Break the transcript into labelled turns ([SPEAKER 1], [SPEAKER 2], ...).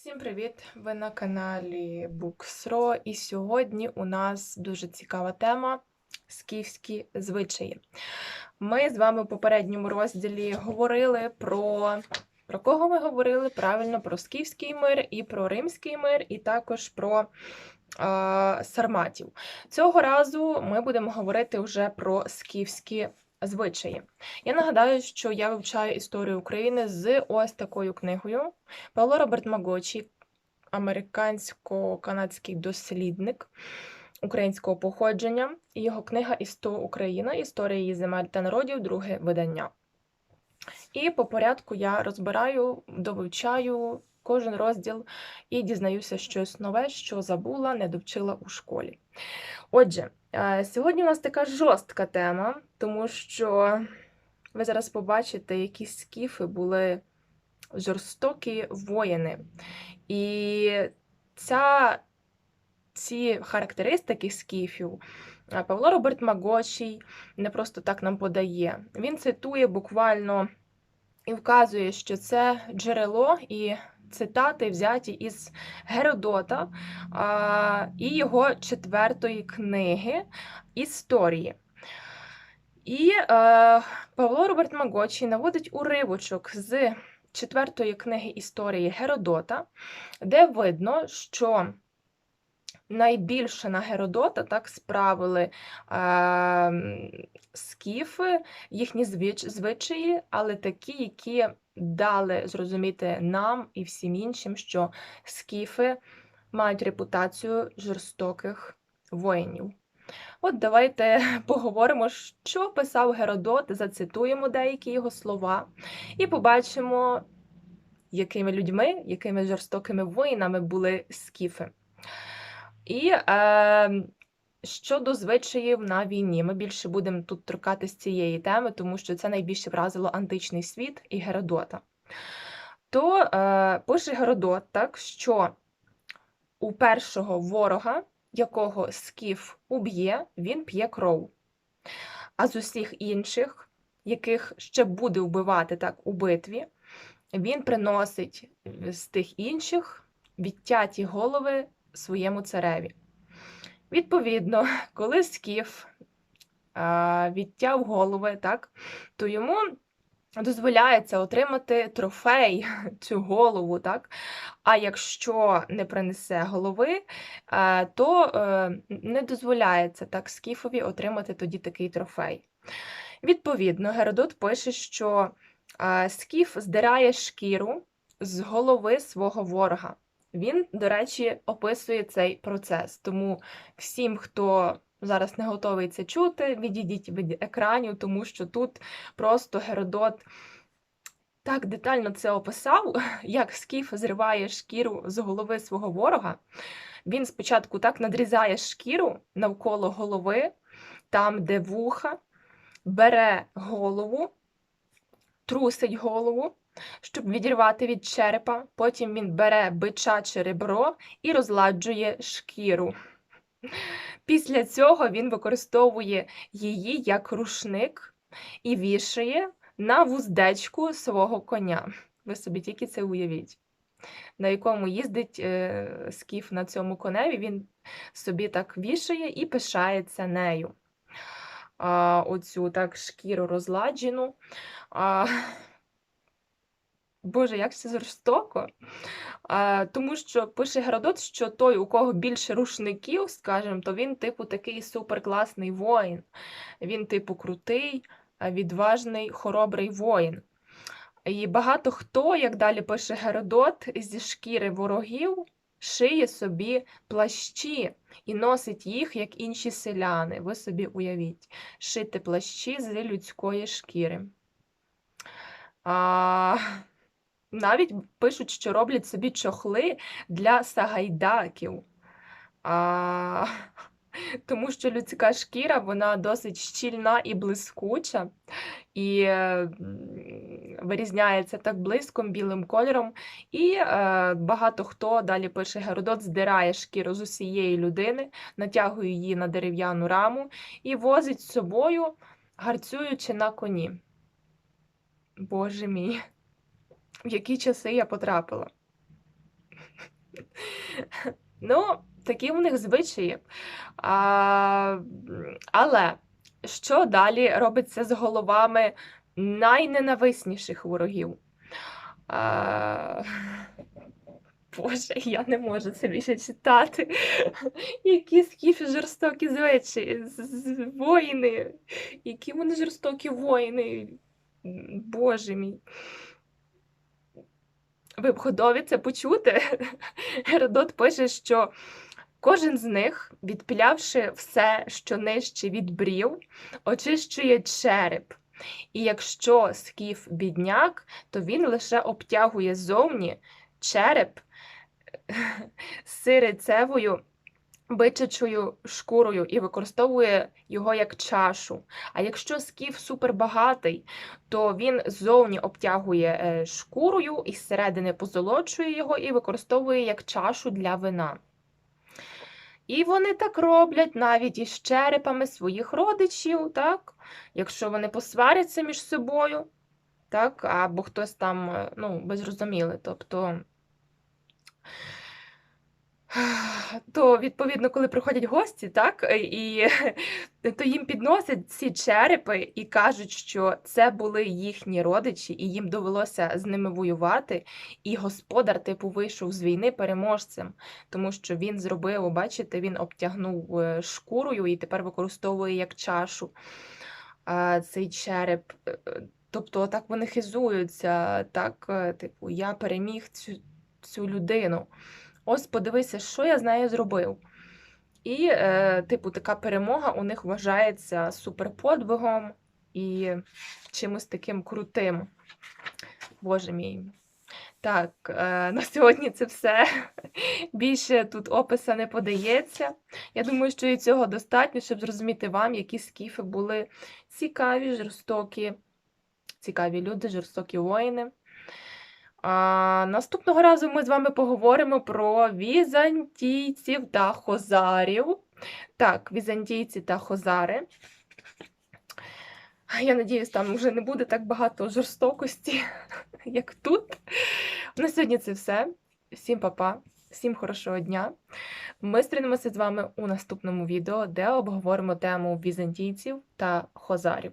[SPEAKER 1] Всім привіт! Ви на каналі Books.ro і сьогодні у нас дуже цікава тема скіфські звичаї. Ми з вами в попередньому розділі говорили про. Про кого ми говорили? Правильно, про скіфський мир і про римський мир, і також про е, сарматів. Цього разу ми будемо говорити вже про скіфські звичаї. Я нагадаю, що я вивчаю історію України з ось такою книгою. Павло Роберт Магочі, американсько-канадський дослідник українського походження, і його книга «Істо Україна. Історія її земель та народів, друге видання. І по порядку я розбираю, довивчаю кожен розділ і дізнаюся щось нове, що забула, не довчила у школі. Отже, е, сьогодні у нас така жорстка тема, тому що ви зараз побачите, які скіфи були жорстокі воїни. І ця, ці характеристики скіфів е, Павло Роберт Магочий не просто так нам подає. Він цитує буквально і вказує, що це джерело і цитати взяті із Геродота а, і його четвертої книги Історії. І е, Павло Роберт Магочий наводить уривочок з четвертої книги історії Геродота, де видно, що найбільше на Геродота так справили е, скіфи, їхні звич, звичаї, але такі, які дали зрозуміти нам і всім іншим, що скіфи мають репутацію жорстоких воїнів. От давайте поговоримо, що писав Геродот, зацитуємо деякі його слова, і побачимо, якими людьми, якими жорстокими воїнами були скіфи. І е, щодо звичаїв на війні, ми більше будемо тут торкатися цієї теми, тому що це найбільше вразило античний світ і Геродота. То е, пише Геродот, так, що у першого ворога, якого скіф уб'є, він п'є кров. А з усіх інших, яких ще буде вбивати так у битві, він приносить з тих інших відтяті голови своєму цареві. Відповідно, коли скіф відтяв голови, так, то йому дозволяється отримати трофей, цю голову. так, А якщо не принесе голови, то а, не дозволяється так скіфові отримати тоді такий трофей. Відповідно, Геродот пише, що скіф здирає шкіру з голови свого ворога. Він, до речі, описує цей процес. Тому всім, хто зараз не готовий це чути, відійдіть від екранів, тому що тут просто Геродот так детально це описав, як скіф зриває шкіру з голови свого ворога. Він спочатку так надрізає шкіру навколо голови, там, де вуха, бере голову, трусить голову щоб відірвати від черепа. Потім він бере бичаче ребро і розладжує шкіру. Після цього він використовує її як рушник і вішає на вуздечку свого коня. Ви собі тільки це уявіть, на якому їздить е, скіф на цьому коневі, він собі так вішає і пишається нею. А, Оцю так шкіру розладжену. А, Боже, як це жорстоко. А, Тому що пише Геродот, що той, у кого більше рушників, скажімо, то він, типу, такий суперкласний воїн. Він, типу, крутий, відважний, хоробрий воїн. І багато хто, як далі пише Геродот, зі шкіри ворогів шиє собі плащі і носить їх, як інші селяни. Ви собі уявіть, шити плащі з людської шкіри. А... Навіть пишуть, що роблять собі чохли для сагайдаків. А, Тому що людська шкіра вона досить щільна і блискуча, і вирізняється так блиском, білим кольором. І е, багато хто далі пише Геродот, здирає шкіру з усієї людини, натягує її на дерев'яну раму і возить з собою, гарцюючи на коні. Боже мій в які часи я потрапила. Ну, такі у них звичаї. А, але що далі робиться з головами найненависніших ворогів? А, Боже, я не можу це більше читати. Які скіфи жорстокі звичаї, воїни, які вони жорстокі воїни. Боже мій. Ви б готові це почути? Геродот пише, що кожен з них, відпілявши все, що нижче від брів, очищує череп. І якщо скіф бідняк, то він лише обтягує зовні череп сирицевою бичачою шкурою і використовує його як чашу. А якщо скіф супербагатий, то він ззовні обтягує е, шкурою і зсередини позолочує його і використовує як чашу для вина. І вони так роблять навіть із черепами своїх родичів, так? якщо вони посваряться між собою, так? або хтось там, е, ну, ви зрозуміли, тобто. То, відповідно, коли приходять гості, так, е, і то їм підносять ці черепи і кажуть, що це були їхні родичі, і їм довелося з ними воювати. І господар, типу, вийшов з війни переможцем, тому що він зробив, бачите, він обтягнув е, шкурою і тепер використовує як чашу цей череп. Е, е, Тобто, так вони хизуються, так, е, типу, я переміг цю, цю людину. Ось подивися, що я з нею зробив. І, е, типу, така перемога у них вважається суперподвигом і чимось таким крутим. Боже мій. Так, е, на сьогодні це все. Більше тут описа не подається. Я думаю, що і цього достатньо, щоб зрозуміти вам, які скіфи були цікаві, жорстокі, цікаві люди, жорстокі воїни. А, наступного разу ми з вами поговоримо про візантійців та хозарів. Так, візантійці та хозари. Я надіюсь, там вже не буде так багато жорстокості, як тут. На сьогодні це все. Всім па-па, всім хорошого дня. Ми зустрінемося з вами у наступному відео, де обговоримо тему візантійців та хозарів.